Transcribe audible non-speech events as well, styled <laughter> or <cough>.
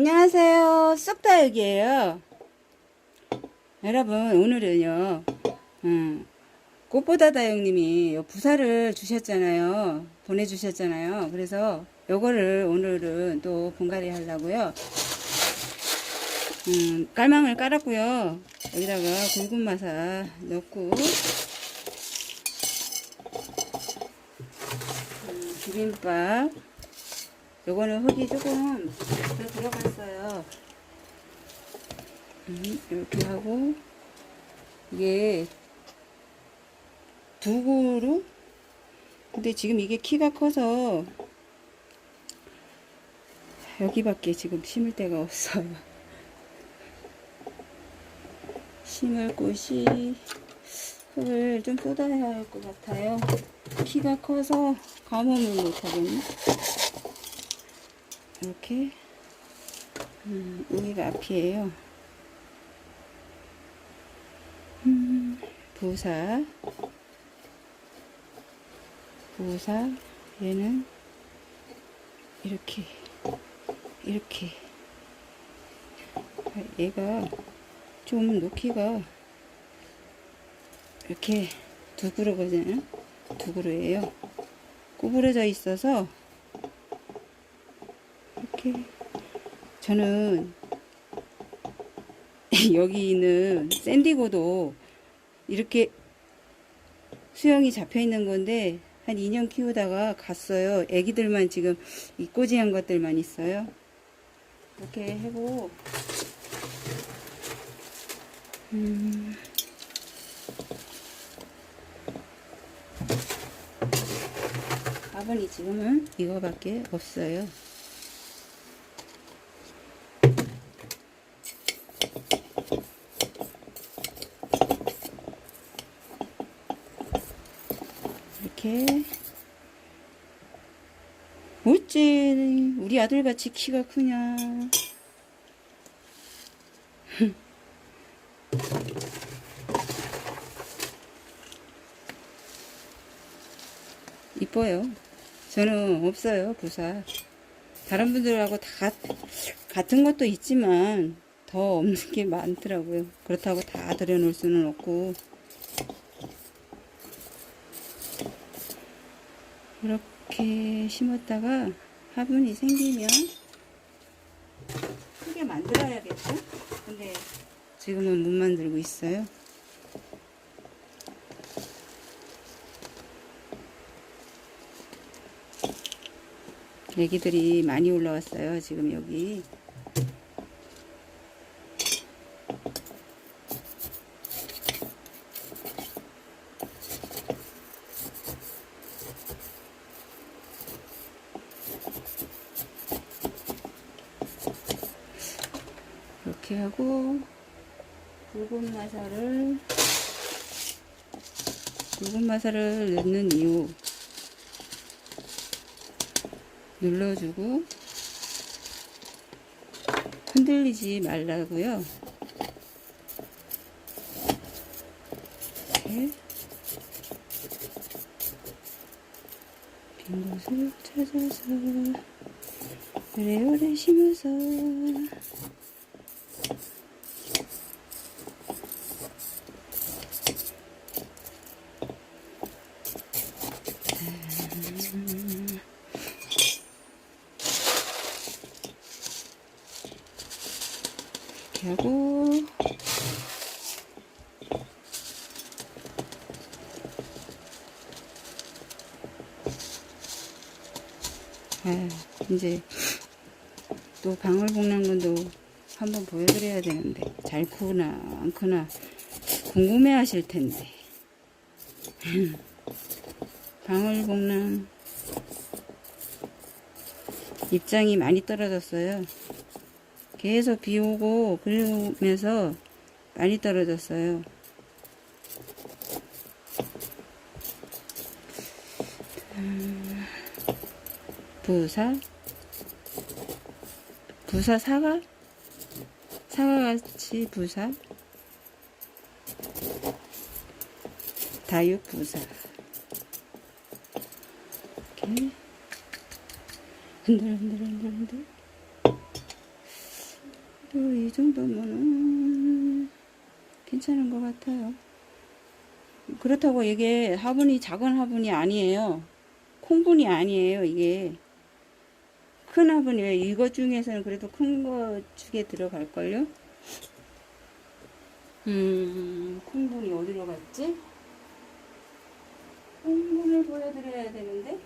안녕하세요. 쑥다육이에요. 여러분, 오늘은요, 음, 꽃보다 다육님이 요 부사를 주셨잖아요. 보내주셨잖아요. 그래서 요거를 오늘은 또 분갈이 하려고요. 음, 깔망을 깔았고요. 여기다가 굵은 마사 넣고, 음, 비빔밥. 요거는 흙이 조금. 음, 이렇게 하고, 이게 두 그루? 근데 지금 이게 키가 커서 여기밖에 지금 심을 데가 없어요. 심을 곳이 흙을 좀 쏟아야 할 것 같아요. 키가 커서 감원을 못하겠네. 이렇게 음, 여기가 앞이에요. 부사. 부사. 얘는 이렇게 이렇게. 얘가 좀 높이가 이렇게 두 그루거든요 두 그루예요. 구부러져 있어서 이렇게 저는 <laughs> 여기 있는 샌디고도 이렇게 수영이 잡혀 있는 건데 한 2년 키우다가 갔어요. 애기들만 지금 이 꼬지한 것들만 있어요. 이렇게 해고 음. 밥은 지금은 이거밖에 없어요. 이렇게. 어째 우리 아들같이 키가 크냐? <laughs> 이뻐요. 저는 없어요 부사. 다른 분들하고 다 같은 것도 있지만 더 없는 게 많더라고요. 그렇다고 다 들여놓을 수는 없고 이렇게 심었다가 화분이 생기면 크게 만들어야겠죠? 근데 지금은 못 만들고 있어요. 애기들이 많이 올라왔어요. 지금 여기. 이렇게 하고 굵은 마사를 굵은 마사를 넣는 이유 눌러주고 흔들리지 말라고요. 이렇게 빈 곳을 찾아서 오래오래 심어서 이렇게 하고. 아, 이제 또 방울복랑근도 한번 보여드려야 되는데 잘 크나 안 크나 궁금해 하실 텐데. <laughs> 방울복랑 입장이 많이 떨어졌어요 계속 비 오고 그러면서 많이 떨어졌어요. 음, 부사? 부사 사과? 사과같이 부사? 다육 부사. 이렇게. 흔들 흔들 흔들 흔들 어, 또이 정도면은 괜찮은 것 같아요. 그렇다고 이게 화분이 작은 화분이 아니에요. 콩분이 아니에요. 이게 큰 화분이에요. 이거 중에서는 그래도 큰 거 중에 들어갈걸요? 음, 콩분이 어디로 갔지? 콩분을 보여드려야 되는데?